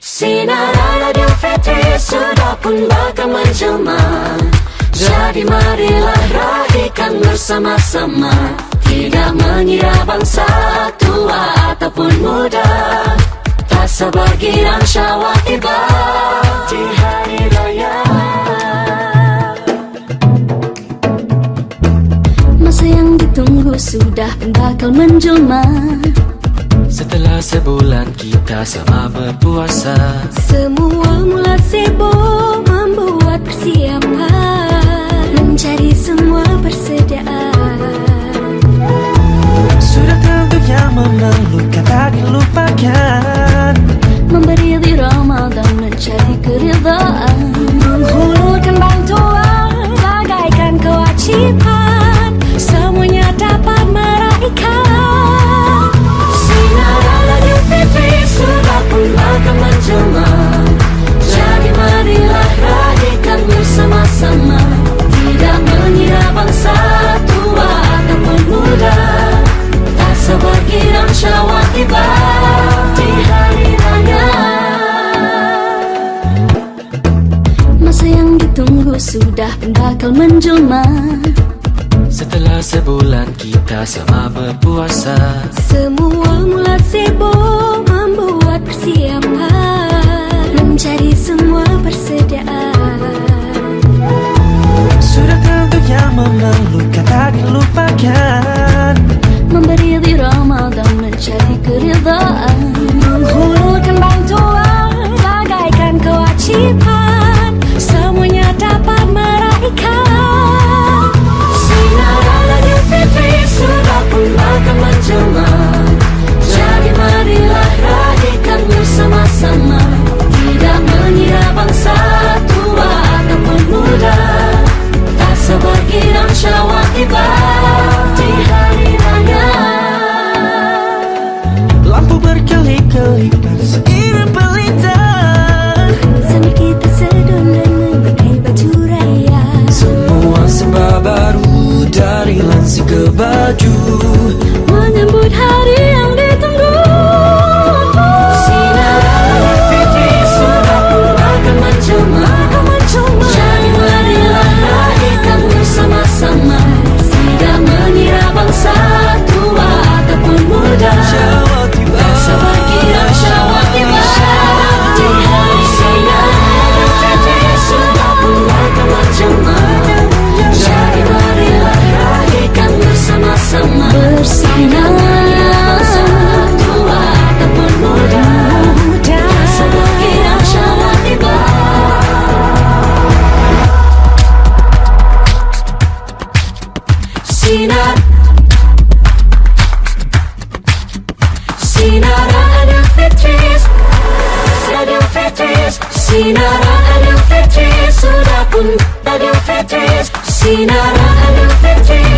Sinar Radio Fitri sudah pun bakal menjelma. Jadi marilah raihkan bersama-sama. Tidak mengira bangsa tua ataupun muda. Tak sabar girang syawak tiba Di hari raya. Masa yang ditunggu sudah pun bakal menjelma Setelah sebulan kita sama berpuasa. Semua mula sibuk membuat persiapan. Mencari semua persediaan. Sudah tentu yang memerlukan tak dilupakan. Memberi di Ramadan mencari keridaan Masa yang ditunggu sudah bakal menjelma. Setelah sebulan kita sama berpuasa. Semua mula sibuk membuat persiapan. Mencari semua persediaan. Sudah tentu yang memerlukan tak dilupakan Memberi di Ramadan mencari keridaan baru dari lansir ke baju. Menyambut hari Sinar Sinar Radio Fitris Radio Fitris Sinar Radio Fitris Sudah pun Radio Fitris Sinar Radio Fitris